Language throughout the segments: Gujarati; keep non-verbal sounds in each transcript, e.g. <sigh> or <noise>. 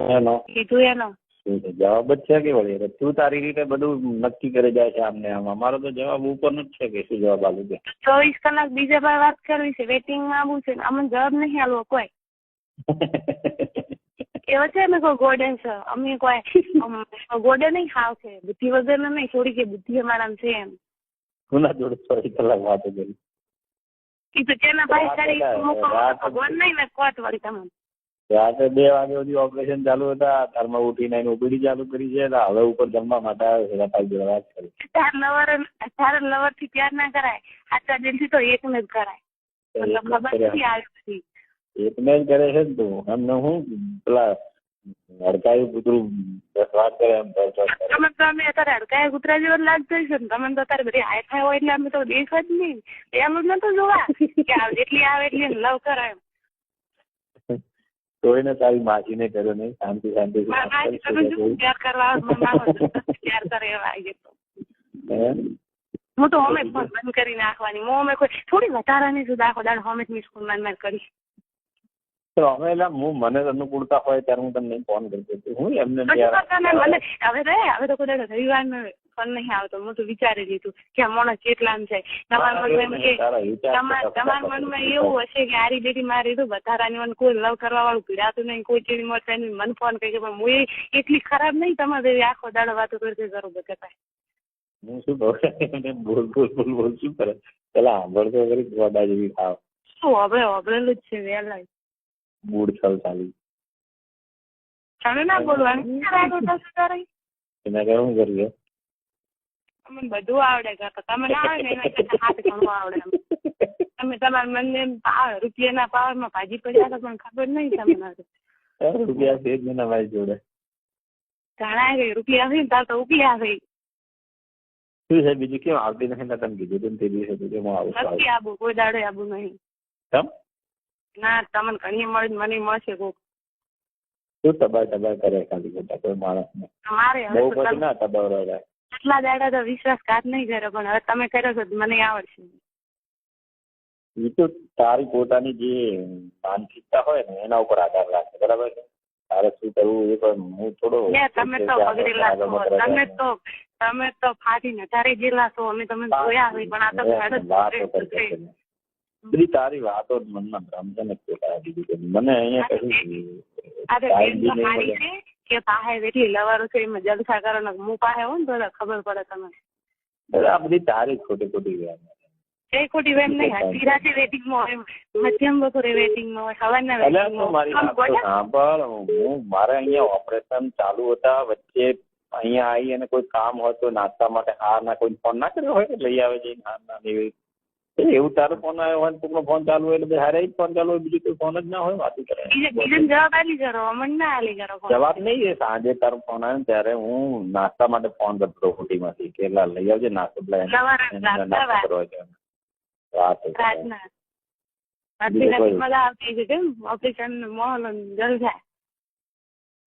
એનો કીધું એનો. જવાબ જ છે કે વળી તું તારી રીતે બધું નક્કી કરી જાય છે આમને આમ. અમારો તો જવાબ ઉપરનો જ છે કે શું જવાબ આલું છે. ચોવીસ કલાક બીજા ભાઈ વાત કરવી છે. વેટિંગમાં આવું છે. અમને જવાબ નહીં આલવો કોઈ. એવો છે ને કોઈ ગોડન છે અમે કોઈ અમ, ગોડે નહીં ખાવ છે બુદ્ધિ વગર નહીં થોડી કે બુદ્ધિ અમારા છે એમ. કોના જોડે ચોવીસ કલાક વાતો કરી? એ તો તેના પાસે કરી ભગવાન નહીં ને કોટ વળી તમે રાતે બે વાગે સુધી ઓપરેશન ચાલુ હતા તારમાં ઉઠીને એની ઓપીડી ચાલુ કરી છે હવે ઉપર જમવા માટે આવ્યો છે તારી જોડે વાત કરી. તાર લવરથી પ્યાર ના કરાય આટલા દિનથી તો એક ને જ કરાય. મતલબ ખબર નથી આવી એકને જ કરે છે ને તું એમને હું પેલા હડકાયું કૂતરું વાત કરે એમ તમે તો અમે અત્યારે હડકાય કૂતરા જેવો લાગતો છે ને તમે તો અત્યારે બધી હાઈ ફાઈ હોય એટલે અમે તો દેખ જ નહીં. એમ જ તો જોવા. કે જેટલી આવે એટલી લવ કરાય એમ. કોઈને તારી માસીને કર્યો નહીં. શાંતિ શાંતિ. તો કરે તો હું? તો હોમે બંધ કરી નાખવાની. હું અમે કોઈ થોડી વધારાની સુધા આખો દાડ હોમે જ મિસ માર કરી. તો અમે એટલે હું મને અનુકૂળતા હોય ત્યારે હું તમને ફોન કરતો દઉં હું એમને હવે રે હવે તો કોઈ દાડો ફોન નહીં આવતો. હું તો વિચારી લીધું કે આ માણસ કેટલામ જાય તમારા મનમાં એમ કે તમારા મનમાં એવું હશે કે આરી બેટી મારી તો વધારાની મને કોઈ લવ કરવા વાળું પીડાતું નહીં કોઈ ચીડી મળતા નહીં. મને ફોન કરી કે પણ હું એટલી ખરાબ નહીં તમારે જેવી આખો દાડો વાતો કરતી કરું બધા હું શું કહું? એને બોલ બોલ બોલ બોલ શું કરે? પેલા સાંભળતો કરી ગોડા જેવી ખાવ શું હવે હોભળેલું જ છે વહેલા મૂડ છલ ચાલી તમે ના બોલવાનું? એને કહે અમને બધું આવડે કાકા તમે ના આવે ને એના કરતા હાથ ઘણું આવડે તમે તમારા પાવ રૂપિયાના પાવરમાં ભાજી પડ્યા હતા પણ ખબર નહીં તમને. રૂપિયા છે જ નહીં મારી જોડે. ઘણા ગઈ રૂપિયા છે ને તાર તો ઉકલ્યા છે. શું છે બીજું કેમ આવતી નથી? તને કીધું ને તે દિવસે તું કે હું આવું નથી આબુ કોઈ દાડે આબુ નહીં. કેમ? ના તમને ઘણી મળી મને મળશે કોક. શું તબાર તબાર કરે ખાલી ખોટા કોઈ માણસ ને બહુ બધું ના તબાર રહે. આટલા દાડા તો વિશ્વાસઘાત નહીં કર્યો પણ હવે તમે કર્યો છો મને આવડશે એ તો તારી પોતાની જે માનસિકતા હોય ને એના ઉપર આધાર રાખે બરાબર છે તારે શું કરવું એ પણ હું થોડો તમે તો બગડેલા છો તમે તો તમે તો ફાટી નજારે જેલા છો અમે તમે જોયા હોય પણ આ તો. બધી તારી વાતો મનમાં ભ્રમ છે ને. મને અહીંયા કશું કે પાહે એટલી લવારો છે એમાં જલસા કરો ને હું પાહે હોય ને તો ખબર પડે તમને. આ બધી તારી ખોટી ખોટી વેમ નહીં અડધી રાતે વેટિંગમાં હોય મધ્યમ બપોરે વેટિંગમાં હોય સવારના અલ્યા તું મારી સાંભળ હું અહીંયા ઓપરેશન ચાલુ હતા વચ્ચે અહીંયા આવી અને કોઈ કામ હોય તો નાસ્તા માટે હા ના કોઈ ફોન ના કર્યો હોય લઈ આવે છે હા ના એવી એ એવું તારો ફોન આવ્યો હોય કોકનો ફોન ચાલુ હોય એટલે હારે જ ફોન ચાલુ હોય બીજું કોઈ ફોન જ ના હોય વાતું કરે. બીજાને જવાબ આલી કરો અમને ના આલી કરો જવાબ નહીં એ સાંજે તારો ફોન આવ્યો ત્યારે હું નાસ્તા માટે ફોન કરતો હોટી માંથી કે લા લઈ આવજે નાસ્તો લઈ નાસ્તા નાસ્તો કરવા છે. વાત રાતના આટલી મજા આવતી છે કેમ? ઓપરેશન મોહલ જલસા અને આવી આવી કાઢી કાઢી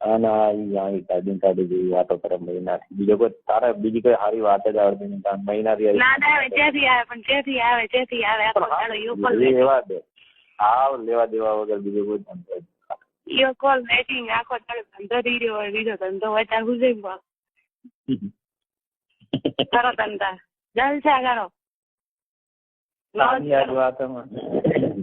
જેવી વાતો કરે મહિનાથી. બીજો કોઈ તારે બીજી કોઈ સારી વાત જ આવડતી નહીં. મહિનાથી ના ના આવે ત્યાંથી આવે પણ ત્યાંથી આવે ત્યાંથી આવે આખો દાડો યો કોલ એ દે. આવ લેવા દેવા વગર બીજો કોઈ ધંધો યો કોલ વેટિંગ આખો દાડો ધંધો થઈ રહ્યો હોય બીજો ધંધો હોય ત્યાં ગુજરી ગયો કરો ધંધા. જલસા કરો.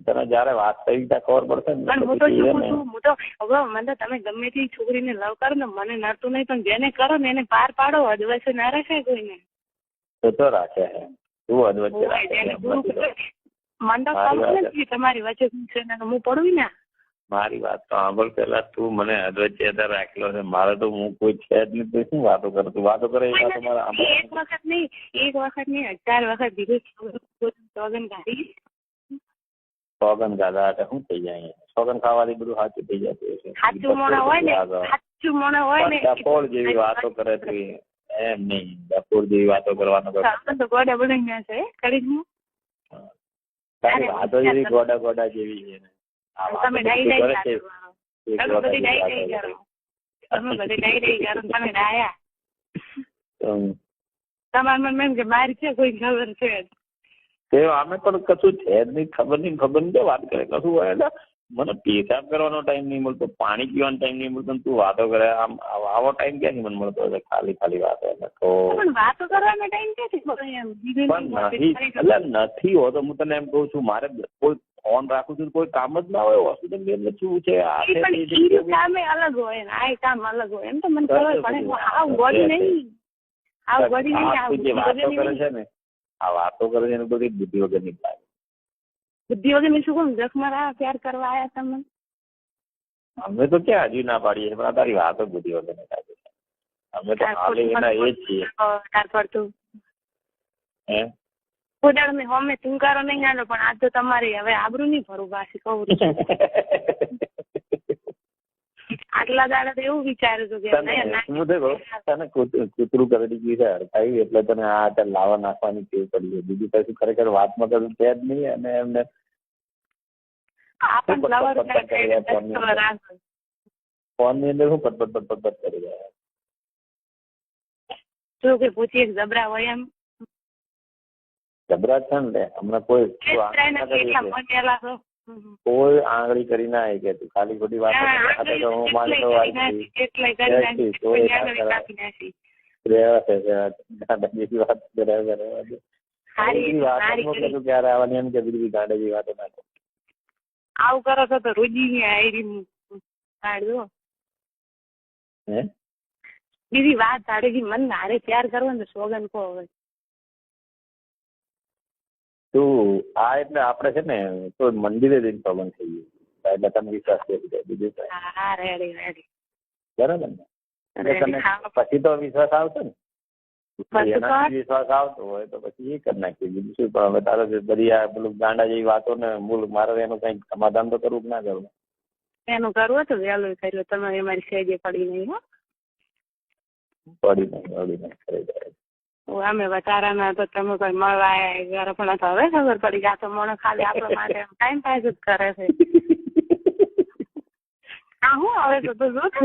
તને જયારે વાસ્તવિકતા ખબર પડશે પણ હું તો શું છું હું તો હવે મને તમે ગમે તે છોકરીને લવ કરો ને મને નડતું નહીં પણ જેને કરો ને એને પાર પાડો અધવચ્ચે ના રાખે કોઈને? તો તો રાખે હે તું અધવચ્ચે. મને તો ખબર નથી તમારી વચ્ચે હું પડું ને? મારી વાત તો સાંભળ પેલા તું મને અત્યારે રાખેલો છે. મારે તો હું કોઈ છે જ નહીં તું શું વાતો કરે? તું વાતો કરે એક વખત નહીં એક વખત નહીં હજાર વખત દીધું. સોગન કાઢી સોગન ગાધા એટલે શું થઈ જાય? સોગન ખાવાથી બધું સાચું થઈ જતું હશે સાચું મોણા હોય ને આગળ. સાચું મોણા હોય ને પણ જેવી વાતો કરે તું એમ નહીં ડપોર જેવી વાતો કરવાનો તો ગોડા ના છે કરી હું. તારી વાતો જેવી ગોડા ગોડા જેવી છે તમે ડાઈ ડાઈ છે, કરો તમે બધી ડાઈ ડાઈ કરો તમે બધી ડાઈ ડાઈ કરો તમે ડાયા. હમ. તમારા મનમાં એમ કે મારી છે કોઈ ખબર છે તે અમે પણ કશું છે જ નહીં ખબર નહીં ખબર નહીં તો વાત કરે કશું હોય એટલે મને પેશાબ કરવાનો ટાઈમ નહીં મળતો પાણી પીવાનો ટાઈમ નહીં મળતો ને તું વાતો કરે આમ આવો આવો ટાઈમ ક્યાંથી મને મળતો હશે ખાલી ખાલી વાતો એટલે તો. પણ વાતો કરવાનો ટાઈમ ક્યાંથી મળે એમ? બીજું પણ નહીં નથી એટલે નથી હોતો. હું તને એમ કહું છું મારે કોઈ ફોન રાખું છું તો કોઈ કામ જ ના હોય હોસ્પિટલની અંદર શું છે આ ઈ છે પણ તે છે, ઈ કામે અલગ હોય ને આ કામ અલગ હોય એમ તો મને ખબર પડે. હું આવ ગોળી નહીં આવ ગોળી નહીં આ આવ તું જે વાતો કરે બુદ્ધિ છે ને આ વાતો કરે છે એને બધી બુદ્ધિ વગરની લાગે. વગરની શું કોણ જખ મારા પ્યાર કરવા આયા તમે? અમે તો ક્યાં હજી ના પાડીએ પણ આ તારી વાતો બુદ્ધિ વગરની લાગે અમે તો હાલે એના એ જ છીએ. હે મેં હોમે તુંકારો નહીં આનો પણ આ તો તમારી હવે આબરૂ નહીં ભરું બાસી કહું <laughs> છું. દાડે તો એવું વિચારું છું કે હું દેખો તને કૂતરું કરડી ગયું છે હડકાયું એટલે તને આ અત્યારે લાવા નાખવાની ટેવ પડી છે બીજું કશું ખરેખર વાતમાં કશું છે જ નહીં અને એમને. ફોનની અંદર. શું પટ પટ પટ કરી રહ્યા? જો કે પૂછીએ જબરા હોય એમ? જબરા છે ને હમણાં કોઈ કોઈ આંગળી કરી ના આવી કેતું ખાલી ખોટી વાત આવું કરો છો તો રોજી આયરી કાઢજો હે? બીજી વાત સાડેજી મન હારે પ્યાર કરવો ને સોગન કો હવે. તું આ એટલે આપણે છે ને તો મંદિરે જઈને સોગંદ થઈ ગયું. એટલે તને વિશ્વાસ કરી જાય બીજું હા રેડી રેડી બરાબર ને? હા. પછી તો વિશ્વાસ આવશે ને? વિશ્વાસ આવતો હોય તો પછી એ કરી નાખીએ. બીજું શું? પણ હવે તારે બધી આ પેલું ગાંડા જેવી વાતો ને મૂળ મારે એનું કઈ સમાધાન તો કરવું કે ના કરવું. એનું કરવું હતું વહેલું કર્યું. તમે અમારી સેજે પડી નહીં હો. પડી નહીં પડી નહીં અમે વટારાના તો તમે કોઈ મળવા આયા પણ તો હવે ખબર પડી કે આ તો મોણો ખાલી આપણા માટે ટાઈમ પાસ જ કરે છે. આ હું હવે તો તું જો તો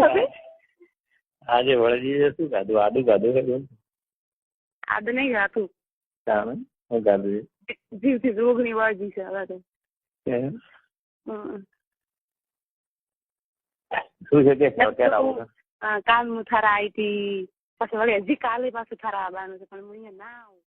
આજે વળજી શું ખાધું આદુ ખાધું બોલ આદ નહીં જાતું તાણે? શું ખાધું જીવથી રોગની વળગી છે હવે તો. શું છે કે કાલ હું થરા આવી હતી પછી વળી હજી કાલે પાછું થરા આવવાનું છે પણ હું અહીંયા ના આવું